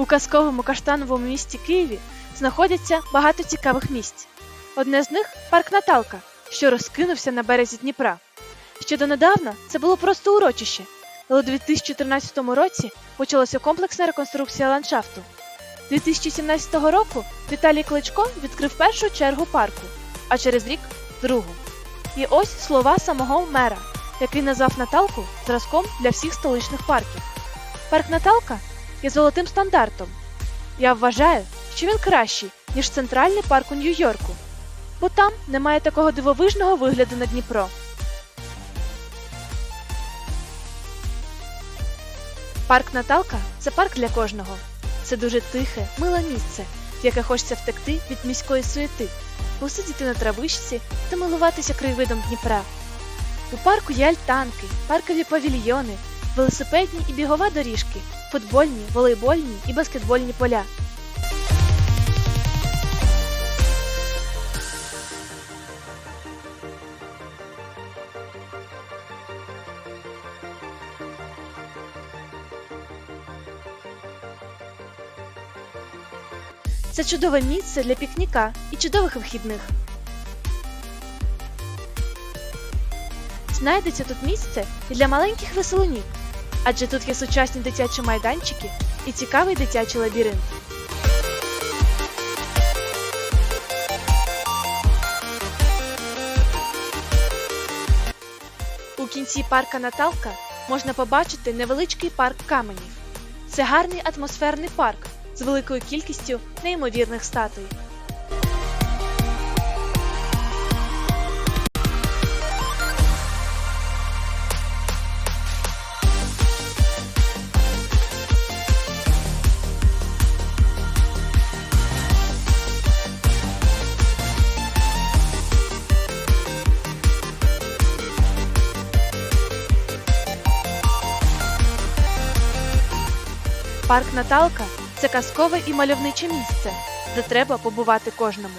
У казковому каштановому місті Києві знаходяться багато цікавих місць. Одне з них парк Наталка, що розкинувся на березі Дніпра. Ще донедавна це було просто урочище, але у 2014 році почалася комплексна реконструкція ландшафту. 2017 року Віталій Кличко відкрив першу чергу парку, а через рік другу. І ось слова самого мера, який назвав Наталку зразком для всіх столичних парків. Парк Наталка є золотим стандартом. Я вважаю, що він кращий, ніж центральний парк у Нью-Йорку, бо там немає такого дивовижного вигляду на Дніпро. Парк Наталка це парк для кожного. Це дуже тихе, миле місце, в яке хочеться втекти від міської суєти, посидіти на травичці та милуватися краєвидом Дніпра. У парку є альтанки, паркові павільйони, велосипедні і бігова доріжки, футбольні, волейбольні і баскетбольні поля. Це чудове місце для пікніка і чудових вихідних. Знайдеться тут місце і для маленьких веселунів, адже тут є сучасні дитячі майданчики і цікавий дитячий лабіринт. У кінці парка Наталка можна побачити невеличкий парк каменів. Це гарний атмосферний парк з великою кількістю неймовірних статуй. Парк Наталка це казкове і мальовниче місце, де треба побувати кожному.